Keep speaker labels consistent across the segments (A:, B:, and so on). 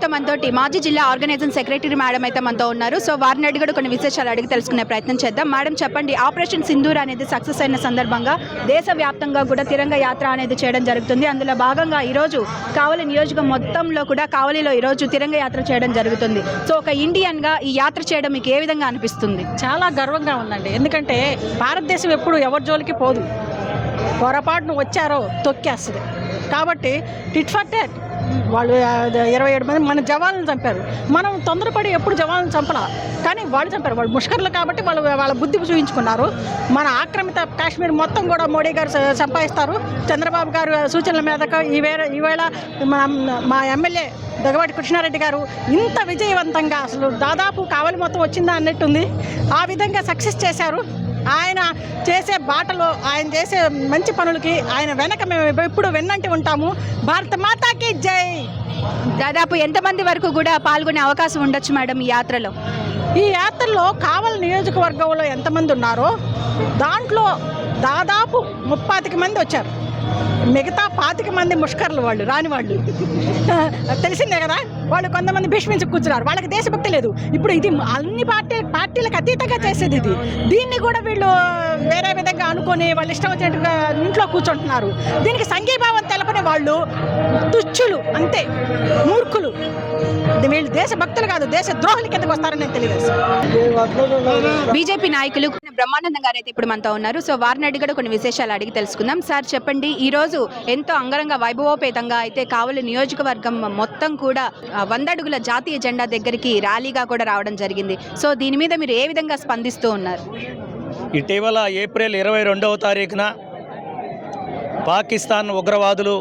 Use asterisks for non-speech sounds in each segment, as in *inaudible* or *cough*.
A: అయితే మనతో మాజీ జిల్లా ఆర్గనైజింగ్ సెక్రటరీ మేడం అయితే మనతో ఉన్నారు. సో వారిని అడిగి కూడా కొన్ని విశేషాలు అడిగి తెలుసుకునే ప్రయత్నం చేద్దాం. మేడం చెప్పండి ఆపరేషన్ సింధూర్ అనేది సక్సెస్ అయిన సందర్భంగా దేశవ్యాప్తంగా కూడా తిరంగ యాత్ర అనేది చేయడం జరుగుతుంది. అందులో భాగంగా ఈరోజు కావలి నియోజకం మొత్తంలో కూడా కావలిలో ఈరోజు తిరంగ యాత్ర చేయడం జరుగుతుంది. సో ఒక ఇండియన్గా ఈ యాత్ర చేయడం మీకు ఏ విధంగా అనిపిస్తుంది?
B: చాలా గర్వంగా ఉందండి. ఎందుకంటే భారతదేశం ఎప్పుడు ఎవరి జోలికి పోదు. పొరపాటును వచ్చారో తొక్కేస్తుంది. కాబట్టి టిట్ ఫర్ టెట్ వాళ్ళు ఇరవై ఏడు మంది మన జవాన్లను చంపారు. మనం తొందరపడి ఎప్పుడు జవాన్లను చంపలా? కానీ వాళ్ళు చంపారు. వాళ్ళు ముష్కర్లు కాబట్టి వాళ్ళు వాళ్ళ బుద్ధి చూపించుకున్నారు మన ఆక్రమిత కాశ్మీర్ మొత్తం కూడా మోడీ గారు సంపాదిస్తారు చంద్రబాబు గారు సూచనల మీదకు ఈవేళ ఈవేళ మా ఎమ్మెల్యే దగ్గవాటి కృష్ణారెడ్డి గారు ఇంత విజయవంతంగా అసలు దాదాపు కావలి మొత్తం వచ్చిందా అన్నట్టుంది. ఆ విధంగా సక్సెస్ చేశారు. ఆయన చేసే బాటలో ఆయన చేసే మంచి పనులకి ఆయన వెనక మేము ఎప్పుడు వెన్నంటి ఉంటాము. భారత మాతాకి జై!
A: దాదాపు ఎంతమంది వరకు కూడా పాల్గొనే అవకాశం ఉండొచ్చు మేడం ఈ యాత్రలో?
B: ఈ యాత్రలో కావలి నియోజకవర్గంలో ఎంతమంది ఉన్నారో దాంట్లో దాదాపు ముప్పాతిక మంది వచ్చారు. మిగతా పాతిక మంది ముష్కర్లు వాళ్ళు రాని వాళ్ళు. *laughs* తెలిసిందే కదా? వాళ్ళు కొంతమంది భీష్మించి కూర్చున్నారు. వాళ్ళకి దేశభక్తి లేదు. ఇప్పుడు ఇది అన్ని పార్టీ పార్టీలకు అతీతంగా చేసేది ఇది. దీన్ని కూడా వీళ్ళు వేరే విధంగా అనుకొని వాళ్ళు ఇష్టం వచ్చినట్టుగా ఇంట్లో కూర్చుంటున్నారు. దీనికి సంఘీభావం తెలపని వాళ్ళు తుచ్చులు అంతే. మూర్ఖులు. వీళ్ళు దేశభక్తులు కాదు దేశ ద్రోహుల కిందకు వస్తారని నేను
A: బీజేపీ నాయకులు బ్రహ్మానందం గారు అయితే ఇప్పుడు మనతో ఉన్నారు. సో వారిని అడిగి కూడా కొన్ని విశేషాలు అడిగి తెలుసుకుందాం. సార్ చెప్పండి. ఈ రోజు ఎంతో అంగరంగ వైభవోపేతంగా అయితే కావలి నియోజకవర్గం మొత్తం కూడా ఆ, వంద అడుగుల జాతీయ జెండా దగ్గరికి ర్యాలీగా కూడా రావడం జరిగింది. సో దీని మీద మీరు ఏ విధంగా స్పందిస్తూ ఉన్నారు?
C: ఇటీవల ఏప్రిల్ ఇరవై రెండవ తారీఖున పాకిస్తాన్ ఉగ్రవాదులు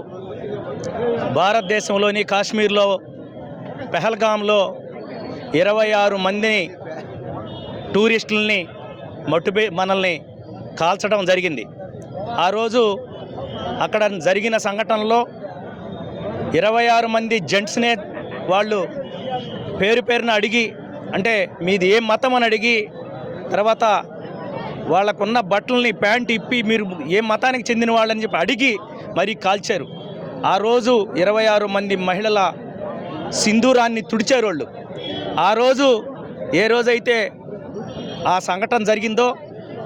C: భారతదేశంలోని కాశ్మీర్లో పెహల్గాంలో ఇరవై ఆరు మందిని టూరిస్టులని మట్టుబే మనల్ని కాల్చడం జరిగింది. ఆ రోజు అక్కడ జరిగిన సంఘటనలో ఇరవై ఆరు మంది జెంట్స్నే వాళ్ళు పేరు పేరున అడిగి అంటే మీది ఏ మతం అని అడిగి తర్వాత వాళ్ళకున్న బట్టలని ప్యాంట్ ఇప్పి మీరు ఏ మతానికి చెందిన వాళ్ళని చెప్పి అడిగి మరీ కాల్చారు. ఆ రోజు ఇరవై ఆరు మంది మహిళల సింధూరాన్ని తుడిచారు వాళ్ళు. ఆ రోజు ఏ రోజైతే ఆ సంఘటన జరిగిందో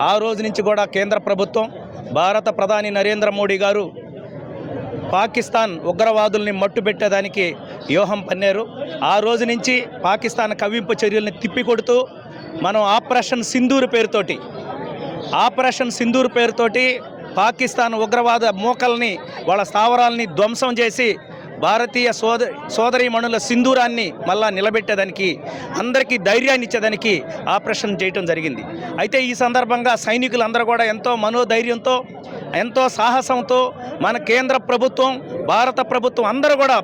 C: ఆ రోజు నుంచి కూడా కేంద్ర ప్రభుత్వం భారత ప్రధాని నరేంద్ర మోడీ గారు పాకిస్తాన్ ఉగ్రవాదుల్ని మట్టుబెట్టేదానికి వ్యూహం పన్నారు. ఆ రోజు నుంచి పాకిస్తాన్ కవ్వింపు చర్యల్ని తిప్పికొడుతూ మనం ఆపరేషన్ సింధూర్ పేరుతోటి ఆపరేషన్ సింధూర్ పేరుతోటి పాకిస్తాన్ ఉగ్రవాద మూకల్ని వాళ్ళ స్థావరాల్ని ధ్వంసం చేసి భారతీయ సోద సోదరీమణుల సింధూరాన్ని మళ్ళా నిలబెట్టేదానికి అందరికీ ధైర్యాన్ని ఇచ్చేదానికి ఆపరేషన్ చేయటం జరిగింది. అయితే ఈ సందర్భంగా సైనికులందరూ కూడా ఎంతో మనోధైర్యంతో ఎంతో సాహసంతో మన కేంద్ర ప్రభుత్వం భారత ప్రభుత్వం అందరూ కూడా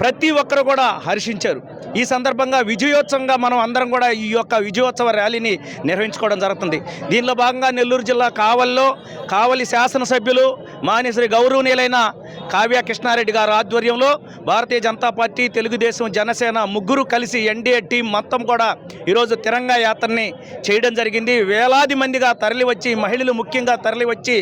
C: ప్రతి ఒక్కరు కూడా హర్షించారు. ఈ సందర్భంగా విజయోత్సవంగా మనం అందరం కూడా ఈ యొక్క విజయోత్సవ ర్యాలీని నిర్వహించుకోవడం జరుగుతుంది. దీనిలో భాగంగా నెల్లూరు జిల్లా కావల్లో కావలి శాసనసభ్యులు మానేశ్వరి గౌరవనీయులైన కావ్య కృష్ణారెడ్డి గారి ఆధ్వర్యంలో భారతీయ జనతా పార్టీ తెలుగుదేశం జనసేన ముగ్గురు కలిసి ఎన్డీఏ టీం మొత్తం కూడా ఈరోజు తిరంగా యాత్రని చేయడం జరిగింది. వేలాది మందిగా తరలివచ్చి మహిళలు ముఖ్యంగా తరలివచ్చి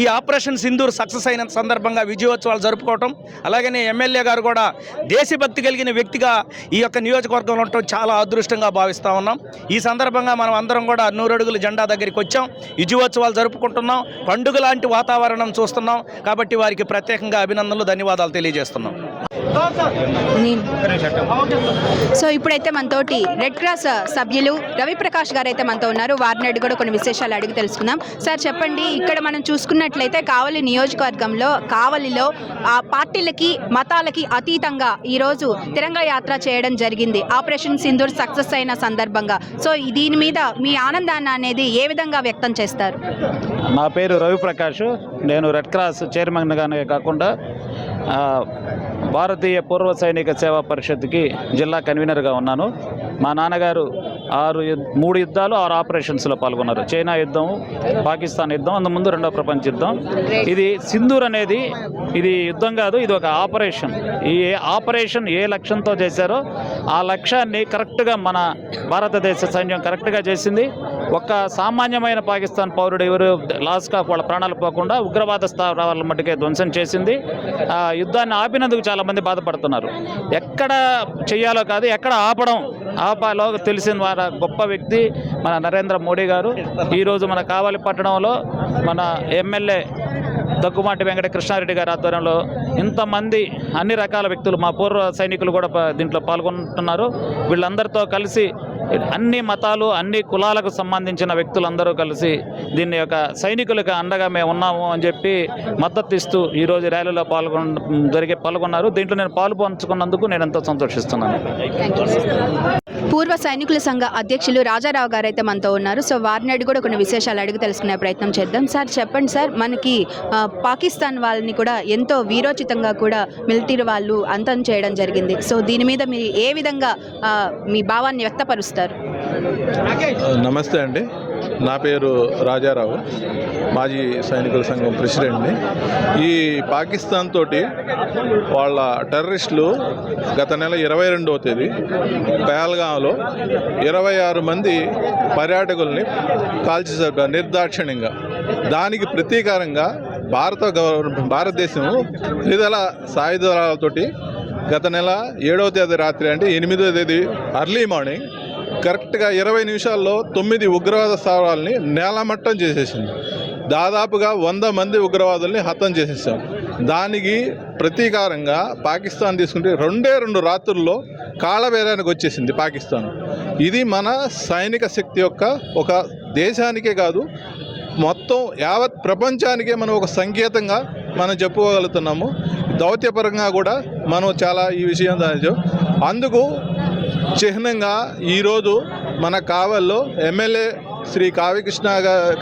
C: ఈ ఆపరేషన్ సింధూర్ సక్సెస్ అయిన సందర్భంగా విజయోత్సవాలు జరుపుకోవటం అలాగనే ఎమ్మెల్యే గారు కూడా దేశభక్తి కలిగిన వ్యక్తిగా ఈ యొక్క నియోజకవర్గంలో ఉండటం చాలా అదృష్టంగా భావిస్తూ ఉన్నాం. ఈ సందర్భంగా మనం అందరం కూడా నూరడుగుల జెండా దగ్గరికి వచ్చాం. విజయోత్సవాలు జరుపుకుంటున్నాం. పండుగ లాంటి వాతావరణం చూస్తున్నాం. కాబట్టి వారికి ప్రత్యేకంగా అభినందనలు ధన్యవాదాలు తెలియజేస్తున్నాం.
A: సో ఇప్పుడైతే మనతోటి రెడ్ క్రాస్ సభ్యులు రవిప్రకాష్ గారు అయితే మనతో ఉన్నారు. వారిని అడిగి కూడా కొన్ని విశేషాలు అడిగి తెలుసుకుందాం. సార్ చెప్పండి. ఇక్కడ మనం చూసుకున్నట్లయితే కావలి నియోజకవర్గంలో కావలిలో ఆ పార్టీలకి మతాలకి అతీతంగా ఈరోజు తిరంగ యాత్ర చేయడం జరిగింది. ఆపరేషన్ సింధూర్ సక్సెస్ అయిన సందర్భంగా. సో దీని మీద మీ ఆనందాన్ని అనేది ఏ విధంగా వ్యక్తం చేస్తారు?
D: నా పేరు రవిప్రకాష్. నేను రెడ్ క్రాస్ చైర్మన్గానే కాకుండా భారతీయ పూర్వ సైనిక సేవా పరిషత్కి జిల్లా కన్వీనర్గా ఉన్నాను. మా నాన్నగారు ఆరు మూడు యుద్ధాలు ఆరు ఆపరేషన్స్లో పాల్గొన్నారు. చైనా యుద్ధం పాకిస్తాన్ యుద్ధం అందు ముందు రెండో ప్రపంచ యుద్ధం. ఇది సింధూర్ అనేది ఇది యుద్ధం కాదు ఇది ఒక ఆపరేషన్. ఈ ఆపరేషన్ ఏ లక్ష్యంతో చేశారో ఆ లక్ష్యాన్ని కరెక్ట్గా మన భారతదేశ సైన్యం కరెక్ట్గా చేసింది. ఒక సామాన్యమైన పాకిస్తాన్ పౌరుడు ఎవరు లాస్కా వాళ్ళ ప్రాణాలు పోకుండా ఉగ్రవాద స్థావరాల మట్టుకే ధ్వంసం చేసింది. ఆ యుద్ధాన్ని ఆపినందుకు చాలామంది బాధపడుతున్నారు. ఎక్కడ చేయాలో కాదు ఎక్కడ ఆపడం ఆపాలో తెలిసిన చాలా గొప్ప వ్యక్తి మన నరేంద్ర మోడీ గారు. ఈరోజు మన కావలి పట్టణంలో మన ఎమ్మెల్యే దగ్గుమాటి వెంకట కృష్ణారెడ్డి గారి ఆధ్వర్యంలో ఇంతమంది అన్ని రకాల వ్యక్తులు మా పూర్వ సైనికులు కూడా దీంట్లో పాల్గొంటున్నారు. వీళ్ళందరితో కలిసి అన్ని మతాలు అన్ని కులాలకు సంబంధించిన వ్యక్తులందరూ కలిసి దీన్ని యొక్క సైనికులకు అండగా మేము ఉన్నాము అని చెప్పి మద్దతు ఇస్తూ ఈరోజు ర్యాలీలో పాల్గొన జరిగే పాల్గొన్నారు. దీంట్లో నేను పాలు పంచుకున్నందుకు నేను ఎంతో సంతోషిస్తున్నాను
A: పూర్వ సైనికుల సంఘ అధ్యక్షులు రాజారావు గారు అయితే మనతో ఉన్నారు. సో వారిని అడిగి కూడా కొన్ని విశేషాలు అడిగి తెలుసుకునే ప్రయత్నం చేద్దాం. సార్ చెప్పండి సార్ మనకి పాకిస్తాన్ వాళ్ళని కూడా ఎంతో వీరోచితంగా కూడా మిలిటరీ వాళ్ళు అంతం చేయడం జరిగింది. సో దీని మీద మీరు ఏ విధంగా మీ భావాన్ని వ్యక్తపరుస్తారు?
E: నమస్తే అండి. నా పేరు రాజారావు మాజీ సైనికుల సంఘం ప్రెసిడెంట్ని. ఈ పాకిస్తాన్ తోటి వాళ్ళ టెర్రరిస్టులు గత నెల ఇరవై రెండవ తేదీ పహల్గాంలో ఇరవై ఆరు మంది పర్యాటకుల్ని కాల్చేశారు నిర్దాక్షిణ్యంగా దానికి ప్రతీకారంగా భారత గవర్నమెంట్ భారతదేశం త్రిదళ సాయుధ దళాలతోటి గత నెల ఏడవ తేదీ రాత్రి అంటే ఎనిమిదవ తేదీ అర్లీ మార్నింగ్ కరెక్ట్గా ఇరవై నిమిషాల్లో తొమ్మిది ఉగ్రవాద స్థావరాలని నేలమట్టం చేసేసింది. దాదాపుగా వంద మంది ఉగ్రవాదుల్ని హతం చేసేసాం. దానికి ప్రతీకారంగా పాకిస్తాన్ తీసుకుంటే రెండే రెండు రాత్రుల్లో కాళవేరానికి వచ్చేసింది పాకిస్తాన్. ఇది మన సైనిక శక్తి యొక్క ఒక దేశానికే కాదు మొత్తం యావత్ ప్రపంచానికే మనం ఒక సంకేతంగా మనం చెప్పుకోగలుగుతున్నాము. దౌత్యపరంగా కూడా మనం చాలా ఈ విషయం దాని అందుకు చిహ్నంగా ఈరోజు మన కావల్లో ఎమ్మెల్యే శ్రీ కావ్యకృష్ణ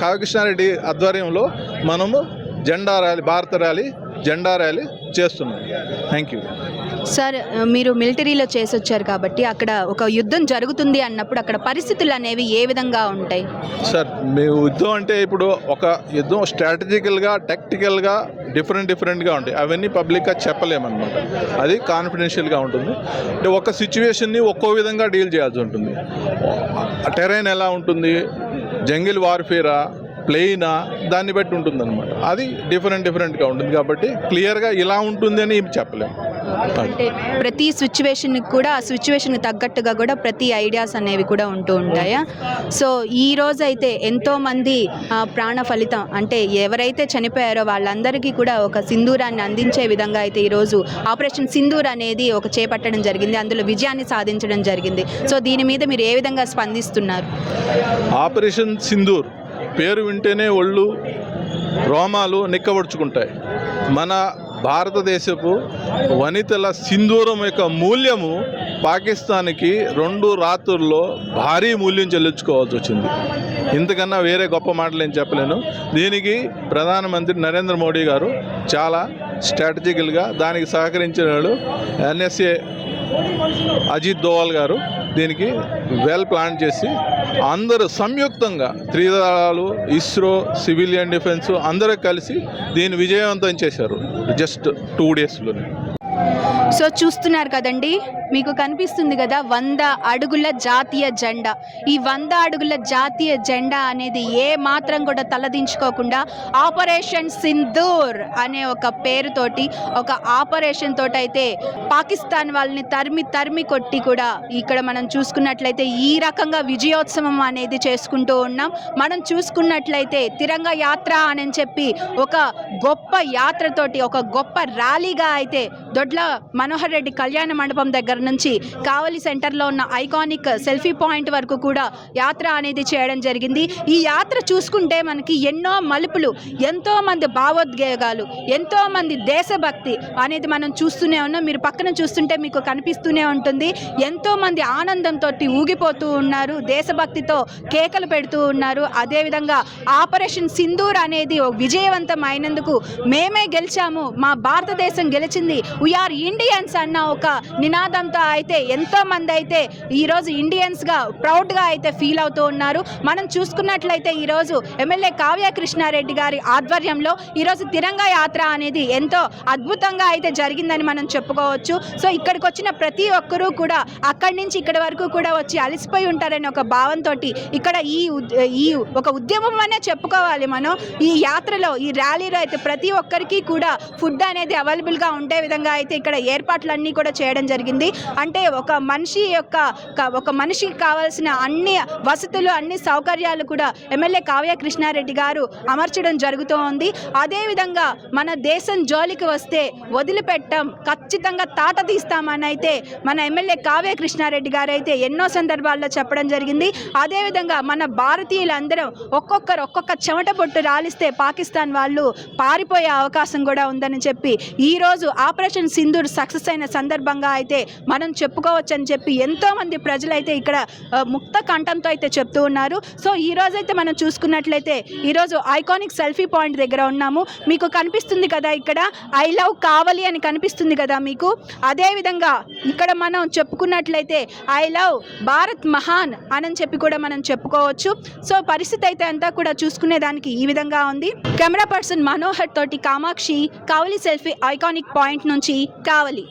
E: కావ్యకృష్ణారెడ్డి ఆధ్వర్యంలో మనము జెండా ర్యాలీ భారత ర్యాలీ జెండా ర్యాలీ చేస్తున్నాం. థ్యాంక్ యూ
A: సార్ మీరు మిలిటరీలో చేసి వచ్చారు కాబట్టి అక్కడ ఒక యుద్ధం జరుగుతుంది అన్నప్పుడు అక్కడ పరిస్థితులు అనేవి ఏ విధంగా ఉంటాయి?
E: సార్ మేము యుద్ధం అంటే ఇప్పుడు ఒక యుద్ధం స్ట్రాటజికల్గా టెక్టికల్గా డిఫరెంట్ డిఫరెంట్గా ఉంటాయి. అవన్నీ పబ్లిక్గా చెప్పలేమన్నమాట. అది కాన్ఫిడెన్షియల్గా ఉంటుంది. అంటే ఒక సిచ్యువేషన్ని ఒక్కో విధంగా డీల్ చేయాల్సి ఉంటుంది. టెరైన్ ఎలా ఉంటుంది? జంగిల్ వార్ఫేరా? ప్లెయినా దాన్ని బట్టి ఉంటుంది అనమాట అది డిఫరెంట్ డిఫరెంట్గా ఉంటుంది కాబట్టి క్లియర్గా ఇలా ఉంటుంది అని చెప్పలేము
A: అంటే ప్రతి సిచ్యువేషన్కి కూడా ఆ సిచ్యువేషన్కి తగ్గట్టుగా కూడా ప్రతి ఐడియాస్ అనేవి కూడా ఉంటూ ఉంటాయా? సో ఈ రోజు అయితే ఎంతోమంది ప్రాణ ఫలితం అంటే ఎవరైతే చనిపోయారో వాళ్ళందరికీ కూడా ఒక సింధూరాన్ని అందించే విధంగా అయితే ఈరోజు ఆపరేషన్ సింధూర్ అనేది ఒక చేపట్టడం జరిగింది. అందులో విజయాన్ని సాధించడం జరిగింది. సో దీని మీద మీరు ఏ విధంగా స్పందిస్తున్నారు?
E: ఆపరేషన్ సింధూర్. పేరు వింటేనే ఒళ్ళు రోమాలు నిక్కబడుచుకుంటాయి. మన భారతదేశపు వనితల సింధూరం యొక్క మూల్యము పాకిస్తాన్కి రెండు రాత్రుల్లో భారీ మూల్యం చెల్లించుకోవాల్సి వచ్చింది. ఇంతకన్నా వేరే గొప్ప మాటలు నేను చెప్పలేను. దీనికి ప్రధానమంత్రి నరేంద్ర మోడీ గారు చాలా స్ట్రాటజికల్గా దానికి సహకరించిన వాళ్ళు ఎన్ఎస్ఏ అజిత్ దోవల్ గారు దీనికి వెల్ ప్లాన్ చేసి అందరూ సంయుక్తంగా త్రిదళాలు ఇస్రో సివిలియన్ డిఫెన్స్ అందరూ కలిసి దీన్ని విజయవంతం చేశారు. జస్ట్ టూ డేస్లోనే
A: సో చూస్తున్నారు కదండి మీకు కనిపిస్తుంది కదా వంద అడుగుల జాతీయ జెండా. ఈ వంద అడుగుల జాతీయ జెండా అనేది ఏ మాత్రం కూడా తలదించుకోకుండా ఆపరేషన్ సింధూర్ అనే ఒక పేరుతోటి ఒక ఆపరేషన్ తోటి అయితే పాకిస్తాన్ వాళ్ళని తరిమి తరిమి కొట్టి కూడా ఇక్కడ మనం చూసుకున్నట్లయితే ఈ రకంగా విజయోత్సవం అనేది చేసుకుంటూ ఉన్నాం. మనం చూసుకున్నట్లయితే తిరంగ యాత్ర అని చెప్పి ఒక గొప్ప యాత్రతోటి ఒక గొప్ప ర్యాలీగా అయితే దొడ్ల మనోహర్ రెడ్డి కళ్యాణ మండపం దగ్గర నుంచి కావలి సెంటర్లో ఉన్న ఐకానిక్ సెల్ఫీ పాయింట్ వరకు కూడా యాత్ర అనేది చేయడం జరిగింది. ఈ యాత్ర చూసుకుంటే మనకి ఎన్నో మలుపులు ఎంతో మంది భావోద్వేగాలు ఎంతో మంది దేశభక్తి అనేది మనం చూస్తూనే ఉన్నాం. మీరు పక్కన చూస్తుంటే మీకు కనిపిస్తూనే ఉంటుంది. ఎంతో మంది ఆనందంతో ఊగిపోతూ ఉన్నారు దేశభక్తితో కేకలు పెడుతూ ఉన్నారు. అదేవిధంగా ఆపరేషన్ సింధూర్ అనేది విజయవంతం అయినందుకు మేమే గెలిచాము మా భారతదేశం గెలిచింది. వీఆర్ ఇండియన్స్ అన్న ఒక నినాదం చేయడంతో అయితే ఎంతో మంది అయితే ఈరోజు ఇండియన్స్గా ప్రౌడ్గా అయితే ఫీల్ అవుతూ ఉన్నారు. మనం చూసుకున్నట్లయితే ఈరోజు ఎమ్మెల్యే కావ్య కృష్ణారెడ్డి గారి ఆధ్వర్యంలో ఈరోజు తిరంగా యాత్ర అనేది ఎంతో అద్భుతంగా అయితే జరిగిందని మనం చెప్పుకోవచ్చు. సో ఇక్కడికి వచ్చిన ప్రతి ఒక్కరూ కూడా అక్కడి నుంచి ఇక్కడి వరకు కూడా వచ్చి అలసిపోయి ఉంటారనే ఒక భావంతో ఇక్కడ ఈ ఈ ఒక ఉద్యమం అనే చెప్పుకోవాలి మనం. ఈ యాత్రలో ఈ ర్యాలీలో అయితే ప్రతి ఒక్కరికి కూడా ఫుడ్ అనేది అవైలబుల్గా ఉండే విధంగా అయితే ఇక్కడ ఏర్పాట్లన్నీ కూడా చేయడం జరిగింది. అంటే ఒక మనిషి యొక్క ఒక మనిషికి కావాల్సిన అన్ని వసతులు అన్ని సౌకర్యాలు కూడా ఎమ్మెల్యే కావ్య కృష్ణారెడ్డి గారు అమర్చడం జరుగుతూ ఉంది అదేవిధంగా మన దేశం జోలికి వస్తే వదిలిపెట్టం ఖచ్చితంగా తాట తీస్తామని అయితే మన ఎమ్మెల్యే కావ్య కృష్ణారెడ్డి గారు అయితే ఎన్నో సందర్భాల్లో చెప్పడం జరిగింది. అదేవిధంగా మన భారతీయులందరం ఒక్కొక్కరు ఒక్కొక్క చెమట పొట్టు రాలిస్తే పాకిస్తాన్ వాళ్ళు పారిపోయే అవకాశం కూడా ఉందని చెప్పి ఈరోజు ఆపరేషన్ సింధూర్ సక్సెస్ అయిన సందర్భంగా అయితే మనం చెప్పుకోవచ్చు అని చెప్పి ఎంతోమంది ప్రజలైతే ఇక్కడ ముక్త కంఠంతో అయితే చెప్తూ ఉన్నారు. సో ఈ రోజైతే మనం చూసుకున్నట్లయితే ఈరోజు ఐకానిక్ సెల్ఫీ పాయింట్ దగ్గర ఉన్నాము. మీకు కనిపిస్తుంది కదా ఇక్కడ ఐ లవ్ కావాలి అని కనిపిస్తుంది కదా మీకు. అదేవిధంగా ఇక్కడ మనం చెప్పుకున్నట్లయితే ఐ లవ్ భారత్ మహాన్ అని చెప్పి కూడా మనం చెప్పుకోవచ్చు. సో పరిస్థితి అయితే అంతా కూడా చూసుకునే దానికి ఈ విధంగా ఉంది. కెమెరా పర్సన్ మనోహర్ తోటి Kamakshi Kavali selfie iconic point నుంచి కావలి